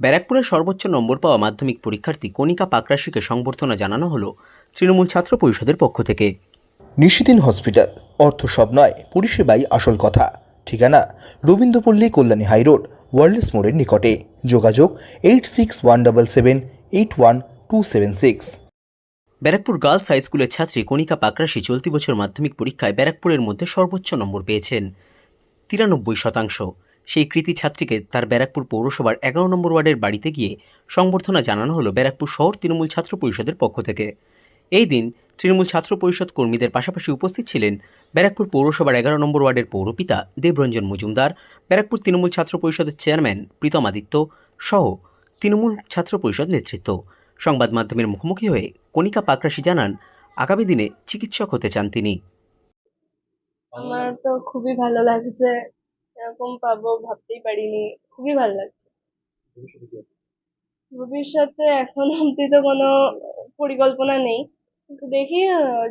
ব্যারাকপুরের সর্বোচ্চ নম্বর পাওয়া মাধ্যমিক পরীক্ষার্থী কণিকা পাকরাশিকে সংবর্ধনা জানানো হলো তৃণমূল ছাত্র পরিষদের পক্ষ থেকে। নিশিদিন হসপিটাল অর্থ সব নয় পরিষেবাই আসল কথা। ঠিকানা রবীন্দ্রপল্লী কল্যাণী হাইরোড ওয়ার্ল্ডস মোড়ের নিকটে। যোগাযোগ eight six one double seven eight one two seven six. Barrackpore girls high স্কুলের ছাত্রী কণিকা পাকরাশি চলতি বছর মাধ্যমিক পরীক্ষায় ব্যারাকপুরের মধ্যে সর্বোচ্চ নম্বর পেয়েছেন। তিরানব্বই শতাংশ। সেই কৃতি ছাত্রীকে তার ব্যারাকপুর পৌরসভার এগারো নম্বর ওয়ার্ডের বাড়িতে গিয়ে সংবর্ধনা জানানো হলো ব্যারাকপুর শহর তৃণমূল ছাত্র পরিষদের পক্ষ থেকে। এই দিন তৃণমূল ছাত্র পরিষদ কর্মীদের পাশাপাশি উপস্থিত ছিলেন ব্যারাকপুর পৌরসভার এগারো নম্বর ওয়ার্ডের পৌরপিতা দেবরঞ্জন মজুমদার, ব্যারাকপুর তৃণমূল ছাত্র পরিষদের চেয়ারম্যান প্রীতম আদিত্য সহ তৃণমূল ছাত্র পরিষদ নেতৃত্ব। সংবাদ মাধ্যমের মুখোমুখি হয়ে কণিকা পাকরাশি জানান, আগামী দিনে চিকিৎসক হতে চান তিনি। আমার তো খুবই ভালো লাগছে এরকম পাবো ভাবতেই পারিনি। খুবই ভালো লাগছে। ভবিষ্যতে এখন অব্দি তো কোনো পরিকল্পনা নেই। কিন্তু দেখি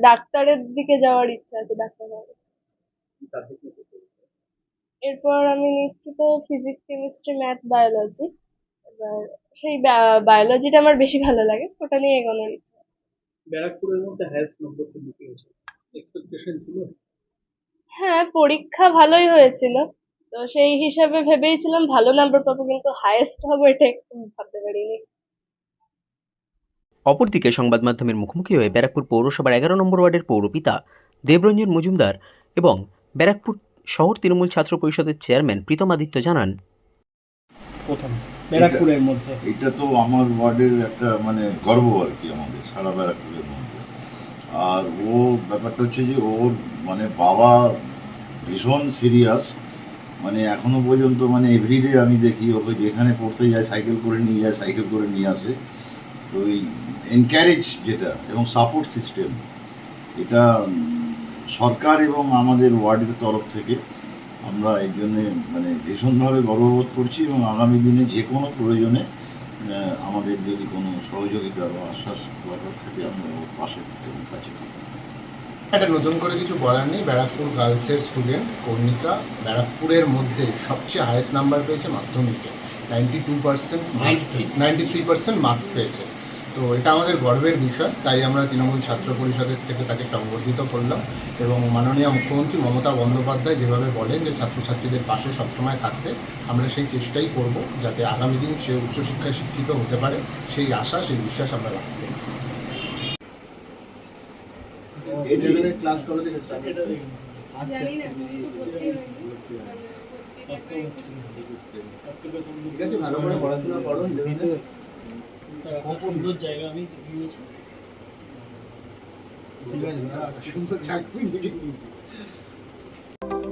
ডাক্তারের দিকে যাওয়ার ইচ্ছা আছে ডাক্তার হওয়ার ইচ্ছা আছে। এরপর আমি নিচ্ছি তো ফিজিক্স কেমিস্ট্রি ম্যাথ বায়োলজি এবার সেই বায়োলজিটা আমার বেশি ভালো লাগে ওটা নিয়ে এগোনোর ইচ্ছা আছে। ব্যারাকপুরের মধ্যে নম্বর কিন্তু পেয়েছে এক্সপেকটেশন ছিল? হ্যাঁ পরীক্ষা ভালোই হয়েছিল। তো সেই হিসাবে ভেবেইছিলাম ভালো নাম্বার পাবো কিন্তু হায়েস্ট হবে এটা একটু ভাবতে পারিনি। অপরদিকে সংবাদ মাধ্যমের মুখোমুখি হয়ে ব্যারাকপুর পৌরসভার এগারো নম্বর ওয়ার্ডের পৌরপিতা দেবরঞ্জন মজুমদার এবং ব্যারাকপুর শহর তৃণমূল ছাত্র পরিষদের চেয়ারম্যান প্রীতম আদিত্য জানান। প্রথম ব্যারাকপুরের মধ্যে। এটা তো আমার ওয়ার্ডের একটা মানে গর্ব আর কি আমাদের সারা ব্যারাকপুরের মধ্যে। আর ও ব্যাপারটা হচ্ছে যে ওর মানে বাবা ভীষণ সিরিয়াস মানে এখনও পর্যন্ত মানে এভরিডে আমি দেখি, ওকে যেখানে পড়তে যায় সাইকেল করে নিয়ে যায় সাইকেল করে নিয়ে আসে। তো ওই এনকারেজ যেটা এবং সাপোর্ট সিস্টেম এটা সরকার এবং আমাদের ওয়ার্ডের তরফ থেকে আমরা এই জন্যে মানে ভীষণভাবে গর্ববোধ করছি এবং আগামী দিনে যে কোনো প্রয়োজনে আমাদের যদি কোনো সহযোগিতা বা আশ্বাস দরকার থাকে, আমরা পাশে এবং কাছে থাকব এটা নতুন করে কিছু বলার নেই। ব্যারাকপুর গার্লসের স্টুডেন্ট কর্ণিকা। ব্যারাকপুরের মধ্যে সবচেয়ে হায়েস্ট নাম্বার পেয়েছে মাধ্যমিকে। Ninety two percent ninety three percent marks পেয়েছে। তো এটা আমাদের গর্বের বিষয় তাই আমরা তৃণমূল ছাত্র পরিষদের থেকে তাকে সংবর্ধিত করলাম এবং মাননীয় মুখ্যমন্ত্রী মমতা বন্দ্যোপাধ্যায় যেভাবে বলেন যে ছাত্রছাত্রীদের পাশে সবসময় থাকতে আমরা সেই চেষ্টাই করব যাতে আগামী দিন সে উচ্চশিক্ষায় শিক্ষিত হতে পারে। সেই আশা সেই বিশ্বাস আমরা রাখতে ক্লাস কবে থেকে স্টার্ট জানি না তো ভর্তি হয়নি। ঠিক আছে ভালো করে পড়াশোনা করো খুব সুন্দর জায়গা আমি নিয়েছি সুন্দর চাকরি দেখে নিয়েছি।